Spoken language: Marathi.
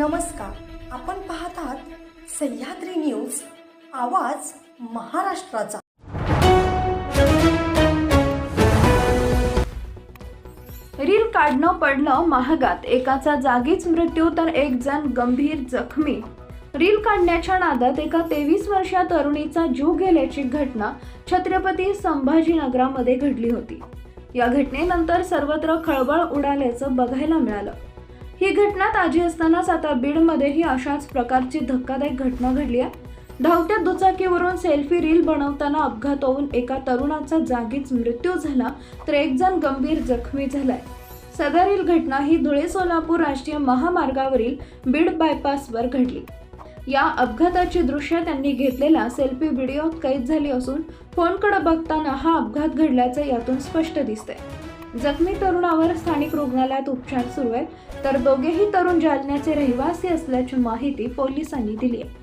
नमस्कार. आपण पाहत आहात सह्याद्री न्यूज आवाज महाराष्ट्राचा. रील काढणं पडलं महागात एकाचा जागीच मृत्यू तर एक जण गंभीर जखमी. रील काढण्याच्या नादात एका तेवीस वर्षीय तरुणीचा जीव गेल्याची घटना छत्रपती संभाजीनगरामध्ये घडली होती. या घटनेनंतर सर्वत्र खळबळ उडाल्याचं बघायला मिळालं. ही घटना ताजी असतानाच आता बीडमध्येही अशाच प्रकारची धक्कादायक घटना घडली आहे. धावत्या दुचाकीवरून सेल्फी रील बनवताना अपघात होऊन एका तरुणाचा जागीच मृत्यू झाला तर एक जण गंभीर जखमी झालाय. सदरील घटना ही धुळे सोलापूर राष्ट्रीय महामार्गावरील बीड बायपासवर घडली. या अपघाताची दृश्य त्यांनी घेतलेला सेल्फी व्हिडिओत कैद झाली असून फोनकडे बघताना हा अपघात घडल्याचं यातून स्पष्ट दिसतंय. जखमी तरुणावर स्थानिक रुग्णालयात उपचार सुरू आहेत. तर दोघेही तरुण जालन्याचे रहिवासी असल्याची माहिती पोलिसांनी दिली आहे.